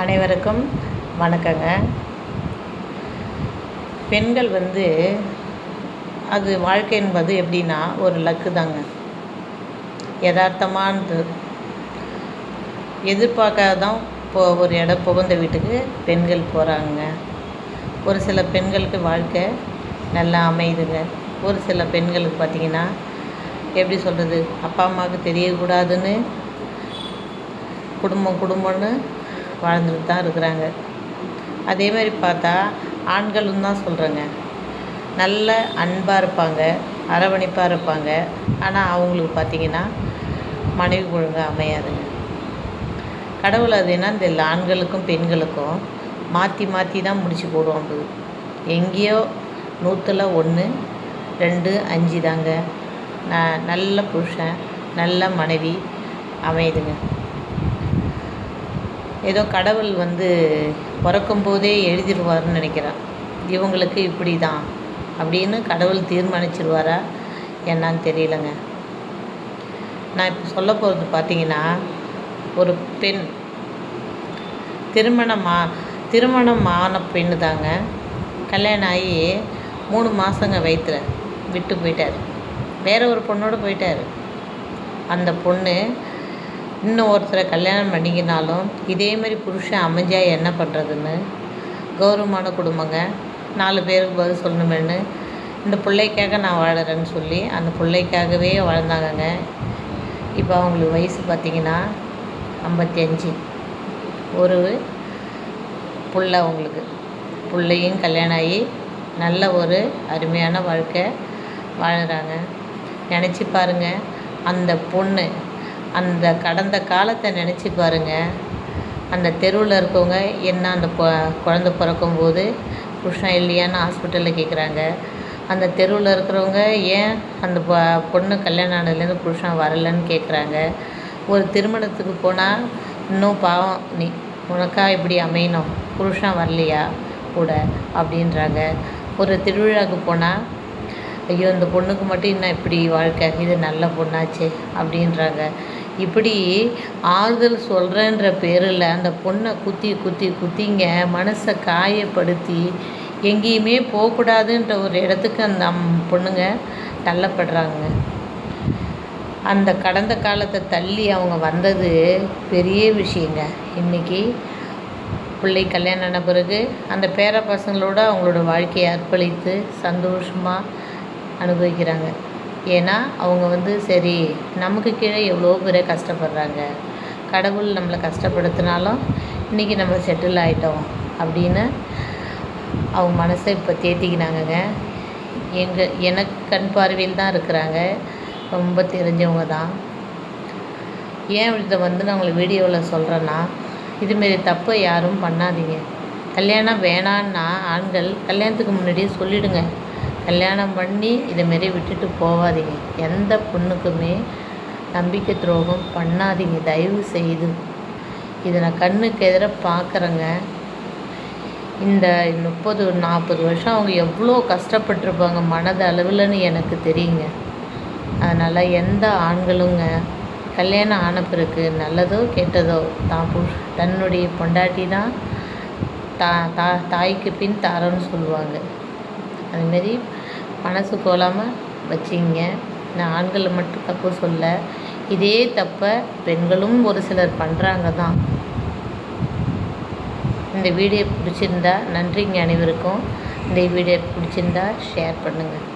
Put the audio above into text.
அனைவருக்கும் வணக்கங்க. பெண்கள் வந்து அது வாழ்க்கை என்பது எப்படின்னா ஒரு லக்கு தாங்க. யதார்த்தமானது. எதிர்பார்க்காதான் இப்போ ஒரு இடம் புகுந்த வீட்டுக்கு பெண்கள் போகிறாங்க ஒரு சில பெண்களுக்கு வாழ்க்கை நல்லா அமையுதுங்க. ஒரு சில பெண்களுக்கு பார்த்திங்கன்னா எப்படி சொல்கிறது அப்பா அம்மாவுக்கு தெரியக்கூடாதுன்னு குடும்பம் குடும்பம்னு வாழ்ந்துட்டு தான் இருக்கிறாங்க. அதே மாதிரி பார்த்தா ஆண்களும் தான் சொல்கிறேங்க நல்ல அன்பாக இருப்பாங்க அரவணைப்பாக இருப்பாங்க. ஆனால் அவங்களுக்கு பார்த்திங்கன்னா மனைவி ஒழுங்காக அமையாதுங்க. கடவுள் அது என்னன்னு தெரியல. ஆண்களுக்கும் பெண்களுக்கும் மாற்றி மாற்றி தான் முடிச்சு போடுவோம் அது எங்கேயோ நூற்றில் ஒன்று ரெண்டு அஞ்சு தாங்க. ந நல்ல புருஷன் நல்ல மனைவி அமையுதுங்க. ஏதோ கடவுள் வந்து பிறக்கும் போதே எழுதிடுவார்னு நினைக்கிறேன். இவங்களுக்கு இப்படி தான் அப்படின்னு கடவுள் தீர்மானிச்சிருவாரா என்னன்னு தெரியலங்க. நான் இப்போ சொல்ல போகிறது பார்த்தீங்கன்னா ஒரு பெண் திருமணமா திருமணம் ஆன பெண்ணு தாங்க கல்யாணம் ஆகி மூணு மாதங்க வயிற்றுல விட்டு போயிட்டார். வேற ஒரு பொண்ணோடு போயிட்டார். அந்த பொண்ணு இன்னும் ஒருத்தரை கல்யாணம் பண்ணிக்கினாலும் இதே மாதிரி புருஷன் அமைஞ்சா என்ன பண்ணுறதுன்னு கௌரவமான குடும்பங்க. நாலு பேருக்கு பதில் சொல்லணுமேனு இந்த பிள்ளைக்காக நான் வாழறேன்னு சொல்லி அந்த பிள்ளைக்காகவே வாழ்ந்தாங்கங்க. இப்போ அவங்களுக்கு வயசு பார்த்திங்கன்னா ஐம்பத்தி அஞ்சு ஒரு புள்ள அவங்களுக்கு. பிள்ளையும் கல்யாணம் ஆகி நல்ல ஒரு அருமையான வாழ்க்கை வாழ்கிறாங்க நினச்சி பாருங்கள் அந்த பொண்ணு அந்த கடந்த காலத்தை நினச்சி பாருங்கள் அந்த தெருவில் இருக்கவங்க என்ன அந்த பொ குழந்த பிறக்கும்போது புருஷன் இல்லையான்னு ஹாஸ்பிட்டலில் கேட்குறாங்க அந்த தெருவில் இருக்கிறவங்க ஏன் அந்த பொ பொண்ணு கல்யாணம் ஆனதுலேருந்து புருஷன் வரலன்னு கேட்குறாங்க ஒரு திருமணத்துக்கு போனால் இன்னும் பாவம் நீ உனக்கா இப்படி அமையணும்? புருஷன் வரலையா கூட? அப்படின்றாங்க. ஒரு திருவிழாவுக்கு போனால் ஐயோ இந்த பொண்ணுக்கு மட்டும் இன்னும் இப்படி வாழ்க்கை இது நல்ல பொண்ணாச்சே அப்படின்றாங்க. இப்படி ஆறுதல் சொல்கிறேன்ற பேரில் அந்த பொண்ணை குத்தி குத்தி குத்திங்க மனசை காயப்படுத்தி எங்கேயுமே போகக்கூடாதுன்ற ஒரு இடத்துக்கு அந்த அம் பொண்ணுங்க தள்ளப்படுறாங்க. அந்த கடந்த காலத்தை தள்ளி அவங்க வந்தது பெரிய விஷயங்க. இன்றைக்கி பிள்ளை கல்யாணம் ஆன பிறகு அந்த பேர பசங்களோட அவங்களோட வாழ்க்கையை அர்ப்பணித்து சந்தோஷமாக அனுபவிக்கிறாங்க. ஏன்னா அவங்க வந்து சரி நமக்கு கீழே எவ்வளோ பேர் கஷ்டப்படுறாங்க. கடவுள் நம்மளை கஷ்டப்படுத்தினாலும் இன்றைக்கி நம்ம செட்டில் ஆகிட்டோம் அப்படின்னு அவங்க மனசை இப்போ தேத்திக்கினாங்கங்க. எங்கள் எனக்கு கண் பார்வையில் தான் இருக்கிறாங்க. ரொம்ப தெரிஞ்சவங்க தான். ஏன் இதை வந்து நான் உங்களை வீடியோவில் சொல்கிறேன்னா இதுமாரி தப்பை யாரும் பண்ணாதீங்க. கல்யாணம் வேணான்னா ஆண்கள் கல்யாணத்துக்கு முன்னாடியே சொல்லிவிடுங்க கல்யாணம் பண்ணி இதுமாரி விட்டுட்டு போகாதீங்க எந்த பொண்ணுக்குமே நம்பிக்கை துரோகம் பண்ணாதீங்க. தயவு செய்து. இதை நான் கண்ணுக்கு எதிராக பார்க்குறேங்க இந்த முப்பது நாற்பது வருஷம் அவங்க எவ்வளோ கஷ்டப்பட்டிருப்பாங்க மனது அளவில்னு எனக்கு தெரியுங்க. அதனால் எந்த ஆண்களுங்க கல்யாணம் ஆன பிறகு நல்லதோ கெட்டதோ தான் புருஷ தன்னுடைய பொண்டாட்டி தான் தா தா தாய்க்கு பின் தாரன்னு சொல்லுவாங்க. அதுமாரி மனசு கோலாமல் வச்சிங்க. நான் ஆண்களை மட்டும் தப்பு சொல்ல. இதே தப்பை பெண்களும் ஒரு சிலர் பண்ணுறாங்க தான் இந்த வீடியோ பிடிச்சிருந்தா நன்றிங்க அனைவருக்கும். இந்த வீடியோ பிடிச்சிருந்தா ஷேர் பண்ணுங்கள்